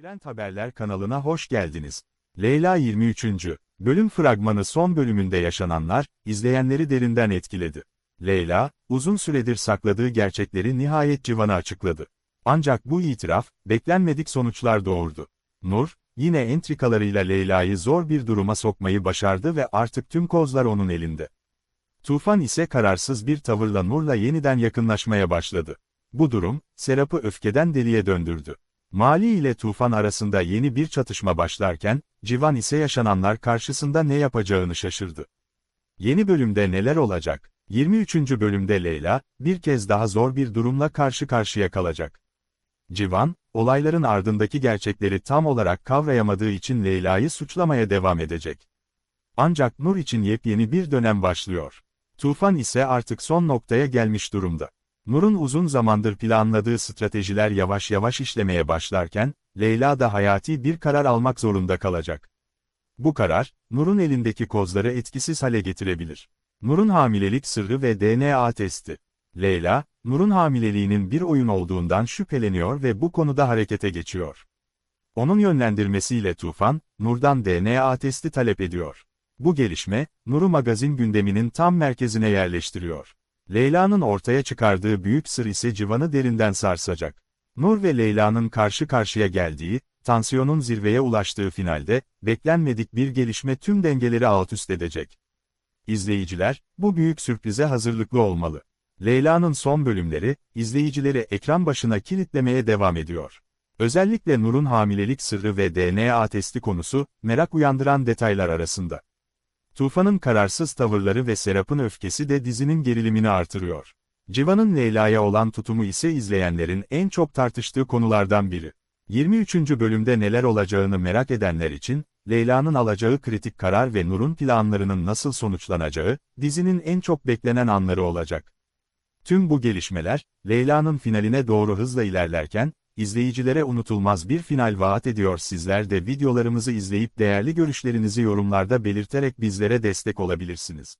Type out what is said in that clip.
Trend Haberler kanalına hoş geldiniz. Leyla 23. bölüm fragmanı son bölümünde yaşananlar, izleyenleri derinden etkiledi. Leyla, uzun süredir sakladığı gerçekleri nihayet Civan'a açıkladı. Ancak bu itiraf, beklenmedik sonuçlar doğurdu. Nur, yine entrikalarıyla Leyla'yı zor bir duruma sokmayı başardı ve artık tüm kozlar onun elinde. Tufan ise kararsız bir tavırla Nur'la yeniden yakınlaşmaya başladı. Bu durum, Serap'ı öfkeden deliye döndürdü. Mali ile Tufan arasında yeni bir çatışma başlarken, Civan ise yaşananlar karşısında ne yapacağını şaşırdı. Yeni bölümde neler olacak? 23. bölümde Leyla, bir kez daha zor bir durumla karşı karşıya kalacak. Civan, olayların ardındaki gerçekleri tam olarak kavrayamadığı için Leyla'yı suçlamaya devam edecek. Ancak Nur için yepyeni bir dönem başlıyor. Tufan ise artık son noktaya gelmiş durumda. Nur'un uzun zamandır planladığı stratejiler yavaş yavaş işlemeye başlarken, Leyla da hayati bir karar almak zorunda kalacak. Bu karar, Nur'un elindeki kozları etkisiz hale getirebilir. Nur'un hamilelik sırrı ve DNA testi. Leyla, Nur'un hamileliğinin bir oyun olduğundan şüpheleniyor ve bu konuda harekete geçiyor. Onun yönlendirmesiyle Tufan, Nur'dan DNA testi talep ediyor. Bu gelişme, Nur'u magazin gündeminin tam merkezine yerleştiriyor. Leyla'nın ortaya çıkardığı büyük sır ise Civan'ı derinden sarsacak. Nur ve Leyla'nın karşı karşıya geldiği, tansiyonun zirveye ulaştığı finalde, beklenmedik bir gelişme tüm dengeleri alt üst edecek. İzleyiciler, bu büyük sürprize hazırlıklı olmalı. Leyla'nın son bölümleri, izleyicileri ekran başına kilitlemeye devam ediyor. Özellikle Nur'un hamilelik sırrı ve DNA testi konusu, merak uyandıran detaylar arasında. Tufan'ın kararsız tavırları ve Serap'ın öfkesi de dizinin gerilimini artırıyor. Civan'ın Leyla'ya olan tutumu ise izleyenlerin en çok tartıştığı konulardan biri. 23. bölümde neler olacağını merak edenler için, Leyla'nın alacağı kritik karar ve Nur'un planlarının nasıl sonuçlanacağı, dizinin en çok beklenen anları olacak. Tüm bu gelişmeler, Leyla'nın finaline doğru hızla ilerlerken, izleyicilere unutulmaz bir final vaat ediyor sizler de videolarımızı izleyip değerli görüşlerinizi yorumlarda belirterek bizlere destek olabilirsiniz.